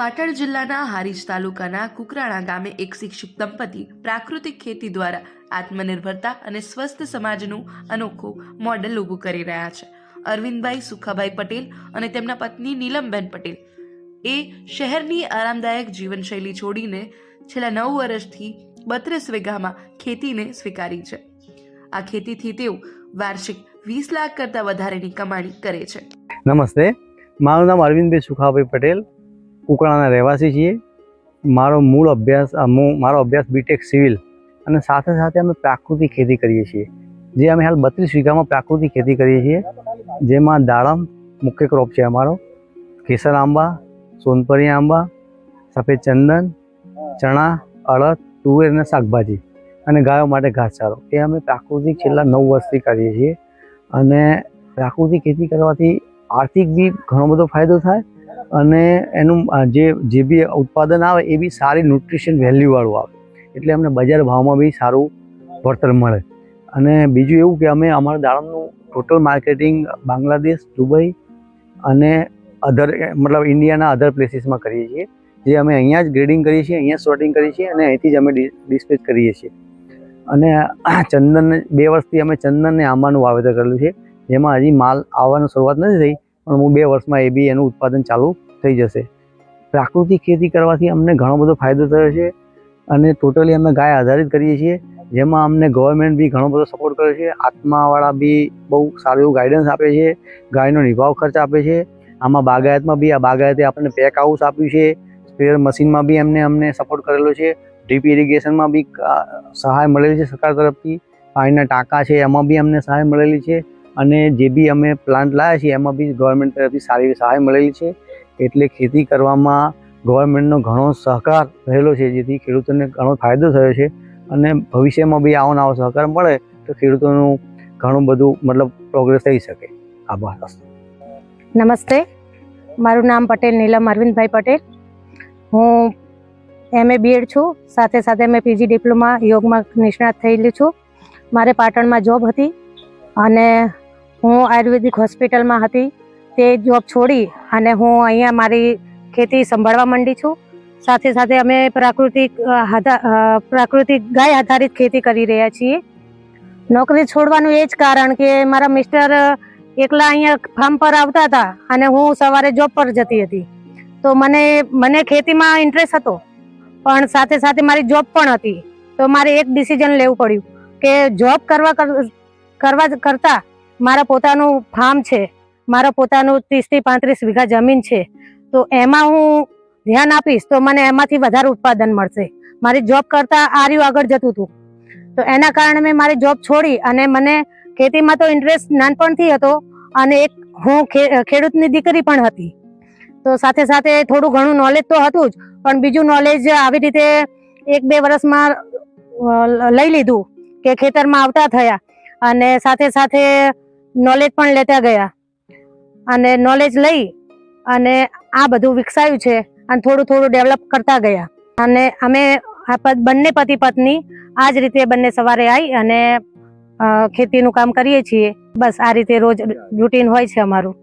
પાટણ જિલ્લાના હારીજ તાલુકાના કુકરાણા ગામે એક શિક્ષિત દંપતી પ્રાકૃતિક ખેતી દ્વારા આત્મનિર્ભરતા અને સ્વસ્થ સમાજનું અનોખું મોડેલ ઊભું કરી રહ્યા છે. અરવિંદભાઈ સુખાભાઈ પટેલ અને તેમના પત્ની નીલમબેન પટેલ એ શહેરની આરામદાયક જીવનશૈલી છોડીને છેલ્લા નવ વર્ષથી બત્રીસ વીઘામાં ખેતીને સ્વીકારી છે. આ ખેતીથી તેઓ વાર્ષિક વીસ લાખ કરતાં વધારેની કમાણી કરે છે. નમસ્તે. મારું નામ અરવિંદભાઈ સુખાભાઈ પટેલ. કુકરાણાના રહેવાસી છીએ. મારો મૂળ અભ્યાસ હું મારો અભ્યાસ બીટેક સિવિલ અને સાથે સાથે અમે પ્રાકૃતિક ખેતી કરીએ છીએ. જે અમે હાલ બત્રીસ વીઘામાં પ્રાકૃતિક ખેતી કરીએ છીએ. જેમાં દાડમ મુખ્ય ક્રોપ છે અમારો. કેસર આંબા, સોનપરી આંબા, સફેદ ચંદન, ચણા, અડદ, તુવેર અને શાકભાજી અને ગાયો માટે ઘાસચારો. એ અમે પ્રાકૃતિક છેલ્લા નવ વર્ષથી કરીએ છીએ. અને પ્રાકૃતિક ખેતી કરવાથી આર્થિક બી ઘણો બધો ફાયદો થાય અને એનું જે જે બી ઉત્પાદન આવે એ બી સારી ન્યુટ્રિશન વેલ્યુવાળું આવે. એટલે અમને બજાર ભાવમાં બી સારું વળતર મળે. અને બીજું એવું કે અમે અમારા દાડમનું ટોટલ માર્કેટિંગ બાંગ્લાદેશ, દુબઈ અને અધર મતલબ ઇન્ડિયાના અધર પ્લેસીસમાં કરીએ છીએ. જે અમે અહીંયા જ ગ્રેડિંગ કરીએ છીએ, અહીંયા સોર્ટિંગ કરીએ છીએ અને અહીંથી જ અમે ડિસ્પેચ કરીએ છીએ. અને ચંદન બે વર્ષથી અમે ચંદન ને આંબાનું વાવેતર કરેલું છે. જેમાં હજી માલ આવવાની શરૂઆત નથી થઈ પણ હું બે વર્ષમાં એ બી એનું ઉત્પાદન ચાલુ થઈ જશે. પ્રાકૃતિક ખેતી કરવાથી અમને ઘણો બધો ફાયદો થયો છે અને ટોટલી અમે ગાય આધારિત કરીએ છીએ, જેમાં અમને ગવર્મેન્ટ બી ઘણો બધો સપોર્ટ કરે છે. આત્માવાળા બી બહુ સારું એવું ગાઈડન્સ આપે છે, ગાયનો નિભાવ ખર્ચ આપે છે. આમાં બાગાયતમાં બી, આ બાગાયતે આપણને પેક હાઉસ આપ્યું છે. સ્પેર મશીનમાં બી એમને, અમને સપોર્ટ કરેલો છે. ડ્રીપ ઇરિગેશનમાં બી સહાય મળેલી છે સરકાર તરફથી. પાણીના ટાંકા છે, એમાં બી અમને સહાય મળેલી છે. અને જે બી અમે પ્લાન્ટ લાવ્યા છીએ, એમાં બી ગવર્મેન્ટ તરફથી સારી સહાય મળેલી છે. એટલે ખેતી કરવામાં ગવર્મેન્ટનો ઘણો સહકાર રહેલો છે, જેથી ખેડૂતોને ઘણો ફાયદો થયો છે. અને ભવિષ્યમાં બી આવો આવો સહકાર મળે, તો ખેડૂતોનું ઘણું બધું મતલબ પ્રોગ્રેસ થઈ શકે. આભાર. નમસ્તે. મારું નામ પટેલ, નીલમ અરવિંદભાઈ પટેલ. હું એમએ બીએડ છું. સાથે સાથે મેં પીજી ડિપ્લોમા યોગમાં નિષ્ણાત થયેલી છું. મારે પાટણમાં જોબ હતી અને હું આયુર્વેદિક હોસ્પિટલમાં હતી. તે જોબ છોડી અને હું અહીંયા મારી ખેતી સંભાળવા માંડી છું. સાથે સાથે અમે પ્રાકૃતિક પ્રાકૃતિક ગાય આધારિત ખેતી કરી રહ્યા છીએ. નોકરી છોડવાનું એ જ કારણ કે મારા મિસ્ટર એકલા અહીંયા ફાર્મ પર આવતા હતા અને હું સવારે જોબ પર જતી હતી. તો મને મને ખેતીમાં ઇન્ટરેસ્ટ હતો. પણ સાથે સાથે મારી જોબ પણ હતી. તો મારે એક ડિસિઝન લેવું પડ્યું કે જોબ કરવા કર- કરવા કરતા મારા પોતાનું ફાર્મ છે, મારા પોતાનું ત્રીસથી પાંત્રીસ વીઘા જમીન છે, તો એમાં હું ધ્યાન આપીશ તો મને એમાંથી વધારે ઉત્પાદન મળશે. મારી જોબ કરતાં આર્યું આગળ જતું હતું તો એના કારણે મેં મારી જોબ છોડી અને મને ખેતીમાં તો ઇન્ટરેસ્ટ નાનપણથી હતો અને એક હું ખેડૂતની દીકરી પણ હતી. તો સાથે સાથે થોડું ઘણું નોલેજ તો હતું જ, પણ બીજું નોલેજ આવી રીતે એક બે વર્ષમાં લઈ લીધું કે ખેતરમાં આવતા થયા. અને સાથે સાથે નોલેજ પણ લેતા ગયા. અને નોલેજ લઈ અને આ બધું વિકસાયું છે અને થોડું થોડું ડેવલપ કરતા ગયા. અને અમે બંને પતિ પત્ની આ જ રીતે બંને સવારે આવી અને ખેતીનું કામ કરીએ છીએ. બસ આ રીતે રોજ રૂટીન હોય છે અમારું.